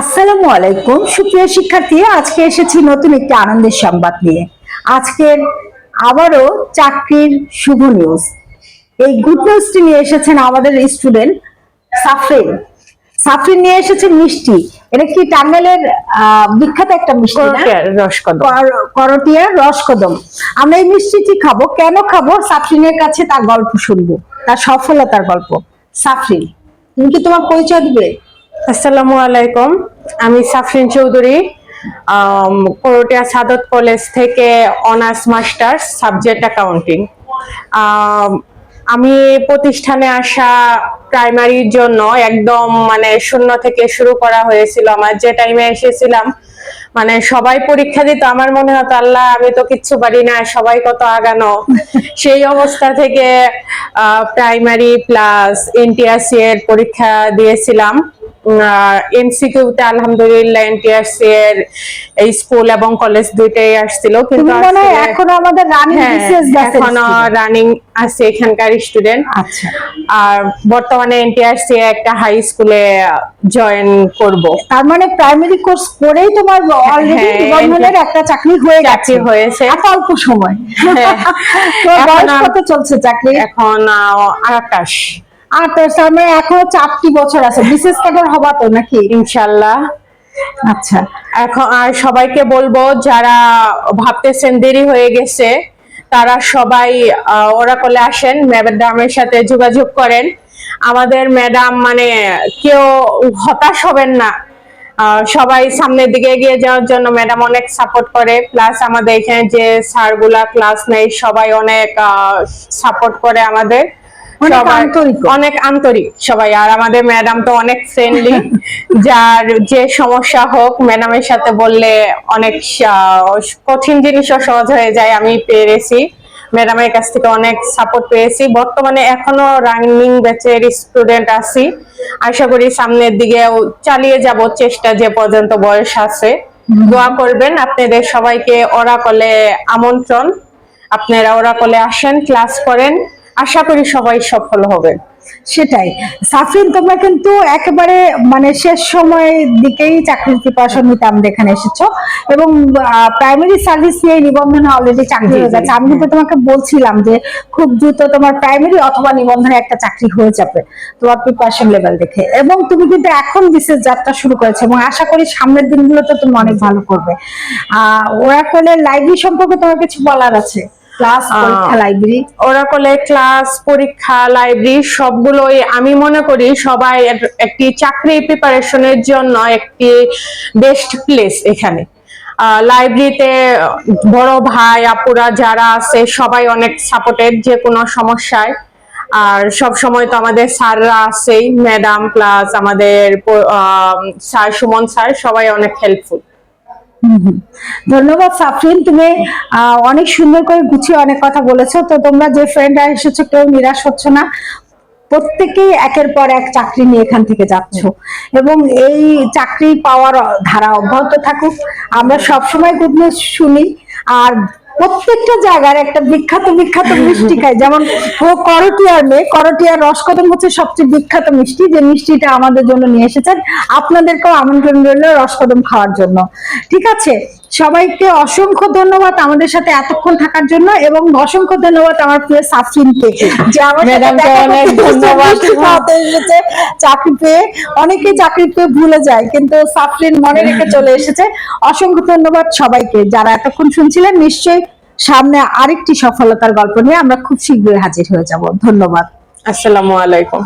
আসসালামু আলাইকুম। সুপ্রিয় শিক্ষার্থী আজকে এসেছি নতুন একটি আনন্দের সংবাদ নিয়ে। আজকের আবারও চাকরির শুভ নিউজ এই গুড নিউজটি নিয়ে এসেছেন আমাদের স্টুডেন্ট সাফরিন। সাফরিন নিয়ে এসেছে মিষ্টি। এটা কি টাঙ্গাইলের বিখ্যাত একটা মিষ্টি? রসকদম করটিয়ার রসকদম আমরা এই মিষ্টিটি খাব। কেন খাব? সাফরিনের কাছে তার গল্প শুনব। তার সফলতার গল্প। সাফরিন তুমি কি তোমার পরিচয় দিবে? আসসালামু আলাইকুম। আমি সাফরিন চৌধুরী করটিয়া সাদত কলেজ থেকে অনার্স মাস্টার্স সাবজেক্ট অ্যাকাউন্টিং। আমি প্রতিষ্ঠানে আসা প্রাইমারির জন্য একদম মানে শূন্য থেকে শুরু করা হয়েছিল। আমার যে টাইমে এসেছিলাম মানে সবাই পরীক্ষা দিত। আমার মনে হতো আল্লাহ আমি তো কিচ্ছু পারি না সবাই কত আগানো। সেই অবস্থা থেকে প্রাইমারি প্লাস এনটিআরসি এর পরীক্ষা দিয়েছিলাম। এমসিকিউতে আলহামদুলিল্লাহ এনটিআরসি এর এই স্কুল এবং কলেজ দুইটাই আসছিল কিন্তু এখনও আমাদের রানিং হ্যাঁ, ব্যাচের এখনও রানিং আছে এখানকার স্টুডেন্ট আচ্ছা। আর বর্তমানে এনটিআরসি একটা হাই স্কুলে জয়েন করব। তার মানে প্রাইমারি কোর্স করেই তোমার অলরেডি হ্যাঁ, নিবন্ধনের একটা চাকরি হয়ে গেছে। হয়েছে। এত অল্প সময়। হ্যাঁ। বয়স কত চলছে চাকরি? এখন আকাশ আর তার তার মানে এখনও চারটি বছর আছে। বিশেষ ক্যাডার হবা তো নাকি? ইনশাল্লাহ। আচ্ছা। এখন আর সবাইকে বলব যারা ভাবতেছেন দেরি হয়ে গেছে তারা সবাই ওরাকলে আসেন ম্যাডামের সাথে যোগাযোগ করেন। আমাদের ম্যাডাম মানে কেউ হতাশ হবেন না। সবাই সামনের দিকে এগিয়ে যাওয়ার জন্য ম্যাডাম অনেক সাপোর্ট করে। প্লাস আমাদের এখানে যে স্যারগুলা ক্লাস নেই সবাই অনেক সাপোর্ট করে আমাদের। অনেক আন্তরিক। সবাই। আর আমাদের ম্যাডাম তো অনেক ফ্রেন্ডলি যার যে সমস্যা হোক ম্যাডামের সাথে বললে অনেক কঠিন জিনিসও সহজ হয়ে যায় আমি পেরেছি। ম্যাডামের কাছ থেকে অনেক সাপোর্ট পেয়েছি। বর্তমানে এখনও রানিং ব্যাচের স্টুডেন্ট আছি। আশা করি সামনের দিকেও চালিয়ে যাব চেষ্টা যে পর্যন্ত বয়স আছে। দোয়া করবেন আপনাদের সবাইকে ওরা কলে আমন্ত্রণ। আপনারা ওরা কলে আসেন ক্লাস করেন। আশা করি সবাই সফল হবে। সেটাই। সাফরিন তোমরা কিন্তু একেবারে মানে শেষ সময়ের দিকেই চাকরির প্রিপারেশন নিতে আমাদের এখানে এসেছ এবং প্রাইমারি সার্ভিস নিয়ে নিবন্ধনে অলরেডি চাকরি হয়ে গেছে। আমি কিন্তু তোমাকে বলছিলাম যে খুব দ্রুত তোমার প্রাইমারি অথবা নিবন্ধনে একটা চাকরি হয়ে যাবে তোমার প্রিপারেশন লেভেল দেখে। এবং তুমি কিন্তু এখন বিশেষ যাত্রা শুরু করেছ এবং আশা করি সামনের দিনগুলোতে তুমি অনেক ভালো করবে। আহ ওরা ওরাকলের লাইব্রেরি সম্পর্কে তোমার কিছু বলার আছে? ক্লাস পরীক্ষা লাইব্রেরি ওরাকলে ক্লাস পরীক্ষা লাইব্রেরি সবগুলোই আমি মনে করি সবাই একটি চাকরি প্রিপারেশনের জন্য একটি বেস্ট প্লেস এখানে। লাইব্রেরিতে বড় ভাই আপুরা যারা আছে সবাই অনেক সাপোর্টেড যে কোনো সমস্যায়। আর সব সময় তো আমাদের স্যাররা আছেই ম্যাডাম প্লাস আমাদের স্যার সুমন স্যার সবাই অনেক হেল্পফুল। ধন্যবাদ, সাফরিন। তুমি অনেক সুন্দর করে গুছিয়ে অনেক কথা বলেছ। তো তোমরা যে ফ্রেন্ডরা এসেছ, কেউ নিরাশ হচ্ছ না। প্রত্যেকেই একের পর এক চাকরি নিয়ে এখান থেকে যাচ্ছ। এবং এই চাকরি পাওয়ার ধারা অব্যাহত থাকুক। আমরা সবসময় গুড নিউজ শুনি। আর প্রত্যেকটা জায়গার একটা বিখ্যাত বিখ্যাত মিষ্টি খায়। যেমন ও করটিয়ার মেয়ে, করটিয়ার রসকদম হচ্ছে সবচেয়ে বিখ্যাত মিষ্টি। যে মিষ্টিটা আমাদের জন্য নিয়ে এসেছেন, আপনাদেরকেও আমন্ত্রণ রইল রসকদম খাওয়ার জন্য। ঠিক আছে? সবাইকে অসংখ্য ধন্যবাদ আমাদের সাথে এতক্ষণ থাকার জন্য এবং অসংখ্য ধন্যবাদ আমার প্রিয় সাফরিনকে যে আমার চাকরি পেয়ে অনেকে চাকরি পেয়ে ভুলে যায় কিন্তু সাফরিন মনে রেখে চলে এসেছে। অসংখ্য ধন্যবাদ সবাইকে যারা এতক্ষণ শুনছিলেন নিশ্চয়ই সামনে আরেকটি সফলতার গল্প নিয়ে আমরা খুব শীঘ্রই হাজির হয়ে যাব। ধন্যবাদ। আসসালামু আলাইকুম।